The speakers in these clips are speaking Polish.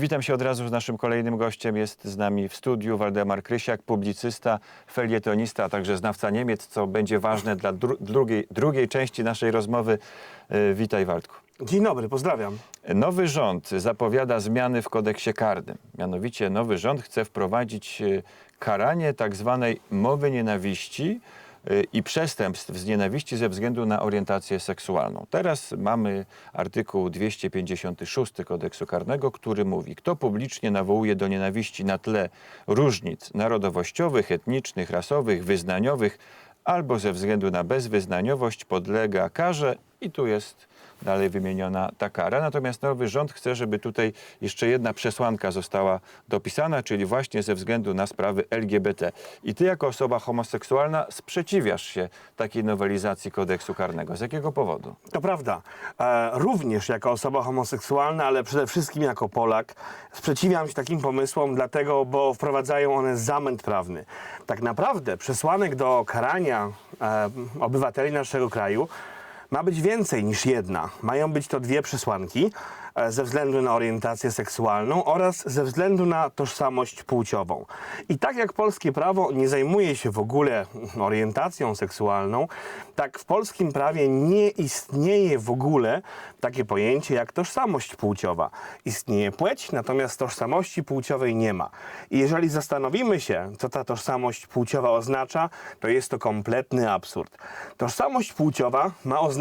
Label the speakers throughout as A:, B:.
A: Witam się od razu z naszym kolejnym gościem. Jest z nami w studiu Waldemar Krysiak, publicysta, felietonista, a także znawca Niemiec, co będzie ważne dla dru drugiej, drugiej części naszej rozmowy. E, Witaj Waldku.
B: Dzień dobry, pozdrawiam.
A: Nowy rząd zapowiada zmiany w kodeksie karnym. Mianowicie nowy rząd chce wprowadzić e, karanie tak zwanej mowy nienawiści i przestępstw z nienawiści ze względu na orientację seksualną. Teraz mamy artykuł 256 kodeksu karnego, który mówi, kto publicznie nawołuje do nienawiści na tle różnic narodowościowych, etnicznych, rasowych, wyznaniowych albo ze względu na bezwyznaniowość podlega karze i tu jest dalej wymieniona ta kara. Natomiast nowy rząd chce, żeby tutaj jeszcze jedna przesłanka została dopisana, czyli właśnie ze względu na sprawy LGBT. I ty jako osoba homoseksualna sprzeciwiasz się takiej nowelizacji kodeksu karnego. Z jakiego powodu?
B: To prawda. E, również jako osoba homoseksualna, ale przede wszystkim jako Polak, sprzeciwiam się takim pomysłom, dlatego, bo wprowadzają one zamęt prawny. Tak naprawdę przesłanek do karania e, obywateli naszego kraju ma być więcej niż jedna. Mają być to dwie przesłanki e, ze względu na orientację seksualną oraz ze względu na tożsamość płciową. I tak jak polskie prawo nie zajmuje się w ogóle orientacją seksualną, tak w polskim prawie nie istnieje w ogóle takie pojęcie jak tożsamość płciowa. Istnieje płeć, natomiast tożsamości płciowej nie ma. I jeżeli zastanowimy się, co ta tożsamość płciowa oznacza, to jest to kompletny absurd. Tożsamość płciowa ma oznaczać,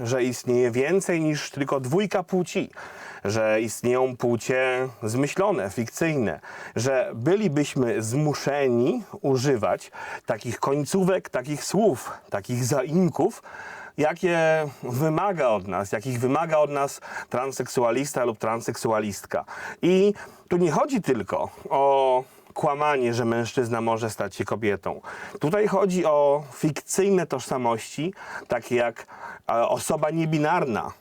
B: że istnieje więcej niż tylko dwójka płci, że istnieją płcie zmyślone, fikcyjne, że bylibyśmy zmuszeni używać takich końcówek, takich słów, takich zaimków, jakie wymaga od nas, jakich wymaga od nas transseksualista lub transseksualistka. I tu nie chodzi tylko o kłamanie, że mężczyzna może stać się kobietą. Tutaj chodzi o fikcyjne tożsamości, takie jak e, osoba niebinarna.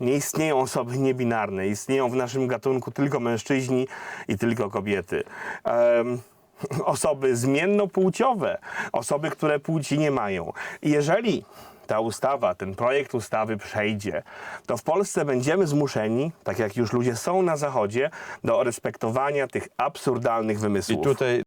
B: Nie istnieją osoby niebinarne, istnieją w naszym gatunku tylko mężczyźni i tylko kobiety. Em, osoby zmiennopłciowe, osoby, które płci nie mają. Jeżeli ta ustawa, ten projekt ustawy przejdzie, to w Polsce będziemy zmuszeni, tak jak już ludzie są na Zachodzie, do respektowania tych absurdalnych
A: I
B: wymysłów.
A: tutaj